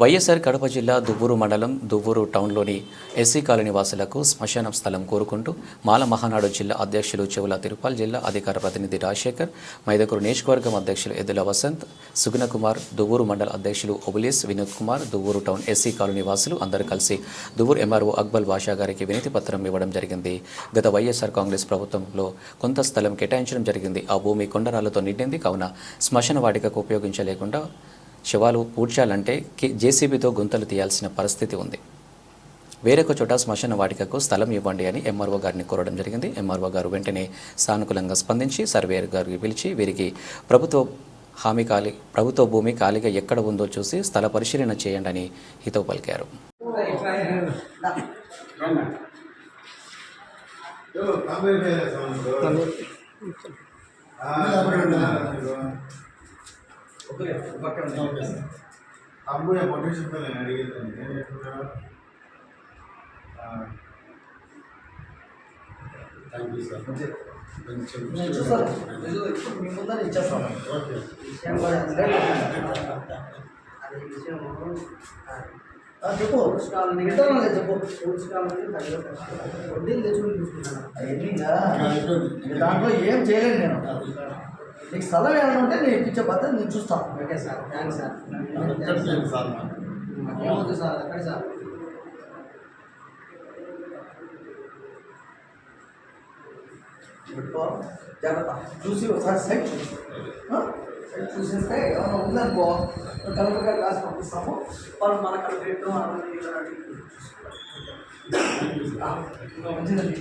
వైఎస్ఆర్ కడప జిల్లా దువ్వూరు మండలం Duvvuru టౌన్లోని SC colony వాసులకు శ్మశానం స్థలం కోరుకుంటూ మాల మహానాడు జిల్లా అధ్యక్షులు చెవుల తిరుపాల్ జిల్లా అధికార ప్రతినిధి రాజశేఖర్ మైదకూరు నియోజకవర్గం అధ్యక్షులు ఎద్దుల వసంత్ సుగుణ కుమార్ దువ్వూరు మండల అధ్యక్షులు Obules Vinod Kumar Duvvuru town SC colony వాసులు అందరూ కలిసి దువ్వూరు ఎంఆర్ఓ అక్బల్ బాషా గారికి వినతి పత్రం ఇవ్వడం జరిగింది. గత వైఎస్ఆర్ కాంగ్రెస్ ప్రభుత్వంలో కొంత స్థలం కేటాయించడం జరిగింది. ఆ భూమి కొండరాళ్ళతో నిండింది. కావున శ్మశాన వాటికకు ఉపయోగించలేకుండా శవాలు పూడ్చాలంటే జేసీబీతో గుంతలు తీయాల్సిన పరిస్థితి ఉంది. వేరొక చోట శ్మశాన వాటికకు స్థలం ఇవ్వండి అని ఎంఆర్ఓ గారిని కోరడం జరిగింది. ఎంఆర్ఓ గారు వెంటనే సానుకూలంగా స్పందించి సర్వేయర్ గారికి పిలిచి వీరికి ప్రభుత్వ హామీ ఖాళీ ప్రభుత్వ భూమి ఖాళీగా ఎక్కడ ఉందో చూసి స్థల పరిశీలన చేయండి అని హితవు పలికారు. ఏం చెప్తున్నారు థ్యాంక్ యూ సార్ కొంచెం విషయం ఆ, చెప్పు వింటాను చెప్పు. వడ్డీలు తెచ్చుకుని చూసుకుంటాను. దాంట్లో ఏం చేయలేను నేను. నీకు స్థలం ఏమైనా ఉంటే నేను ఇప్పించే పద్ధతి నేను చూస్తాను. Okay sir. Thanks sir. ఏమవుతుంది సార్. ఎక్కడ సార్? జాగ్రత్త. చూసి ఒకసారి సైట్ చూసి? సైట్ చూసేస్తే ఏమైనా ఉందనుకో కలెక్టర్ గారు రాసి పంపిస్తాము. వాళ్ళు మన కలెక్టరేట్ మంచిదండి.